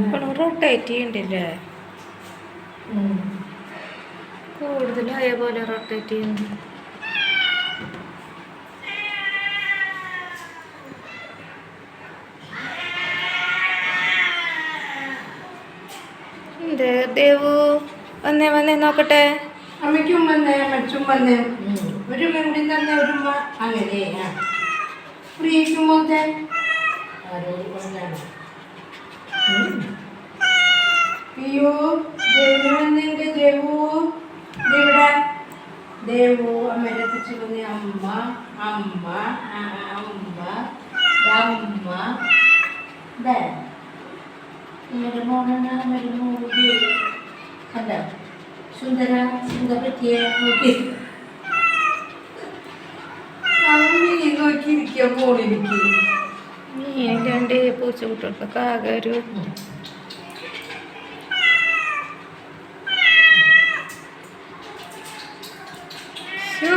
ഇപ്പോൾ റൊട്ടേറ്റ് ചെയ്യണ്ടില്ലേ? കൂടുതലായ പോലെ റൊട്ടേറ്റ് ചെയ്യുന്നു. എന്ത് ദേവു? വന്നേ വന്നേ നോക്കട്ടെ. അമ്മയ്ക്കും വന്നേ അമ്മച്ചും വന്നേ. ഒരു ഉമ്മ തന്നെ ഒരു അങ്ങനെയാ അങ്ങനെ പ്രിയക്കും പോലത്തെ അയ്യോ ദേവു വന്നിണ്ട് ദേവു? ദേവിടെ ദേവു അമ്മയുടെ തിരിച്ചു അമ്മ അമ്മ അമ്മ അമ്മ. അമ്മയുടെ മോനാണ് അമ്മയുടെ കണ്ടോ? സുന്ദര സുന്ദര പറ്റിയ നോക്കി. അമ്മയെ നോക്കിയിരിക്കുക നീ രണ്ട് പൂച്ചക്കുട്ടികൾക്കൊക്കെ ആകെ ഒരു ശ്ശോ.